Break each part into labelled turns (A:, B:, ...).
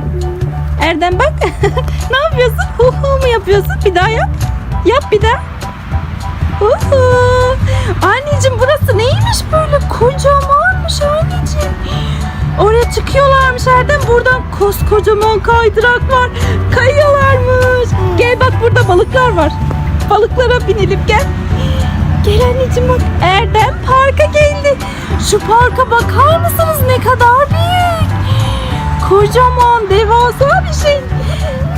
A: Erdem. Erdem bak. ne yapıyorsun? Hu hu mu yapıyorsun? Bir daha yap. Yap bir daha. Hu hu. Anneciğim burası neymiş böyle? Kocamanmış anneciğim. Oraya çıkıyorlarmış Erdem. Buradan koskocaman kaydırak var. Kayıyorlarmış. Gel bak burada balıklar var. Balıklara binelim gel. Gel anneciğim bak. Erdem parka geldi. Şu parka bakar mısınız ne kadar büyük. Kocaman devasa bir şey.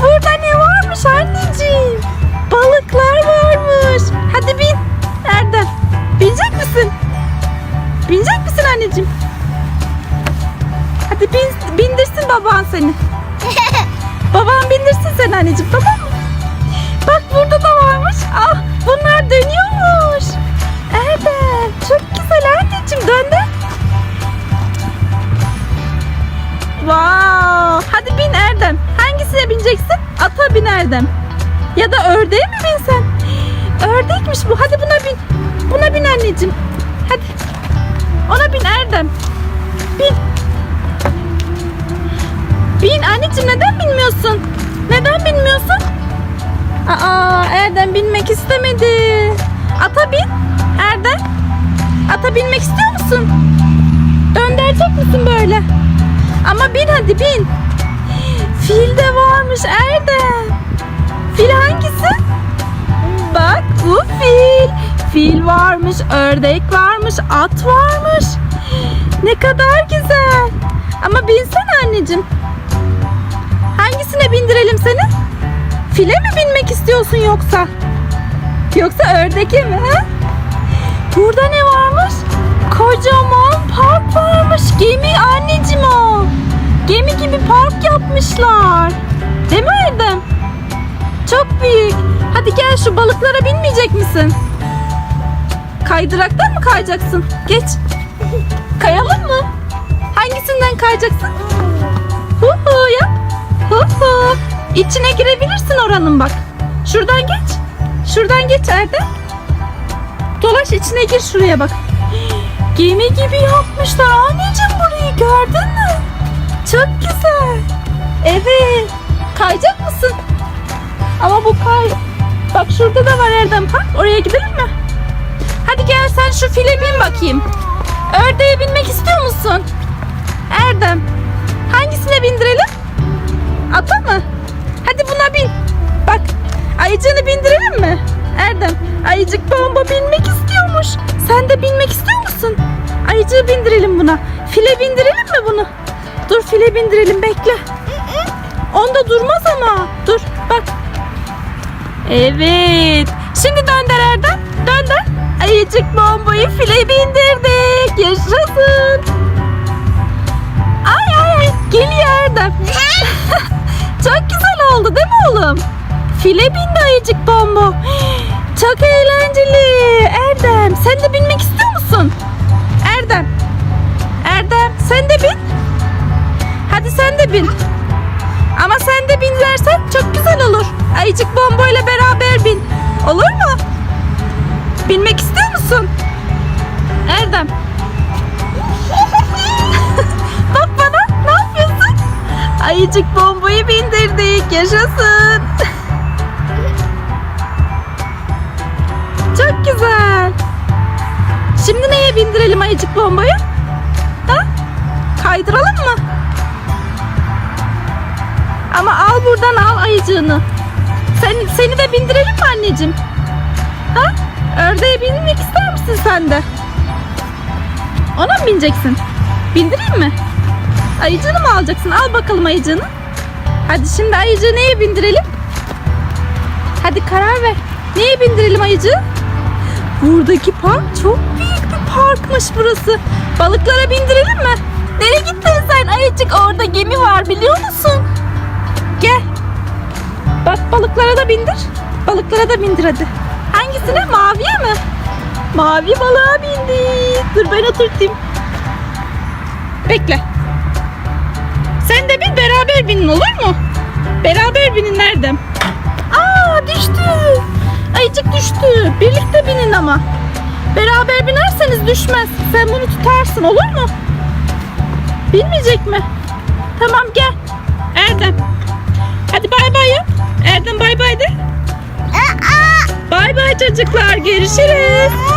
A: Burada ne varmış anneciğim? Balıklar varmış. Hadi bin. Erdem. Binecek misin? Binecek misin anneciğim? Hadi bin, bindirsin baban seni. Baban bindirsin seni anneciğim tamam mı? Bak burada da varmış. Ah bunlar dönüyormuş. Erdem çok güzel anneciğim döndü. Wow. Hadi bin Erdem. Hangisine bineceksin? Ata bin Erdem. Ya da ördeğe mi binsen? Ördekmiş bu. Hadi buna bin. Buna bin anneciğim. Hadi. Ona bin Erdem. Bin. Bin anneciğim neden binmiyorsun? Neden binmiyorsun? Aa Erdem binmek istemedi. Ata bin. Erdem. Ata binmek istiyor musun? Döndürecek misin böyle? Ama bin hadi bin. Fil de varmış Erdem. Fil hangisi? Bak bu fil. Fil varmış, ördek varmış, at varmış. Ne kadar güzel. Ama binsene anneciğim. Hangisine bindirelim seni? File mi binmek istiyorsun yoksa? Yoksa ördeke mi? Ha? Burada ne varmış? Kocaman yapmışlar. Erdem? Çok büyük. Hadi gel şu balıklara binmeyecek misin? Kaydıraktan mı kayacaksın? Geç. Kayalım mı? Hangisinden kayacaksın? Hu hu yap. Hu hu. İçine girebilirsin oranın bak. Şuradan geç. Şuradan geç Erdem. Dolaş içine gir şuraya bak. Gemi gibi yapmışlar anneciğim burayı gördün mü? Çok güzel. Evet. Kayacak mısın? Ama bu kay... Bak şurada da var Erdem Park. Oraya gidelim mi? Hadi gel sen şu file bin bakayım. Ördeğe binmek istiyor musun? Erdem. Hangisine bindirelim? Ata mı? Hadi buna bin. Bak ayıcığını bindirelim mi? Erdem ayıcık bomba binmek istiyormuş. Sen de binmek istiyor musun? Ayıcığı bindirelim buna. File bindirelim mi bunu? Dur file bindirelim bekle. Onda durmaz ama. Dur bak. Evet. Şimdi dönder Erdem. Dönder. Ayıcık bombayı file bindirdik. Yaşasın. Ay ay ay. Geliyor Erdem. Çok güzel oldu değil mi oğlum? File bindi ayıcık bombo. Çok eğlenceli. Erdem Ayıcık bombo ile beraber bin. Olur mu? Binmek istiyor musun? Erdem. Bak bana ne yapıyorsun? Ayıcık bombayı bindirdik. Yaşasın. Çok güzel. Şimdi neye bindirelim ayıcık bombayı? Ha? Kaydıralım mı? Ama al buradan al ayıcığını. Sen, seni de bindirelim mi anneciğim? Ha? Ördeğe binmek ister misin sen de? Ona mı bineceksin? Bindireyim mi? Ayıcığını mı alacaksın? Al bakalım ayıcığını. Hadi şimdi ayıcığı neye bindirelim? Hadi karar ver. Neye bindirelim ayıcığı? Buradaki park çok büyük bir parkmış burası. Balıklara bindirelim mi? Nereye gittin sen ayıcık? Orada gemi var biliyor musun? Bindir. Balıklara da bindir hadi. Hangisine? Maviye mi? Mavi balığa bindi. Dur ben oturtayım. Bekle. Sen de bin beraber binin olur mu? Beraber binin Erdem. Aa düştü. Ayıcık düştü. Birlikte binin ama. Beraber binerseniz düşmez. Sen bunu tutarsın olur mu? Binmeyecek mi? Çocuklar görüşürüz.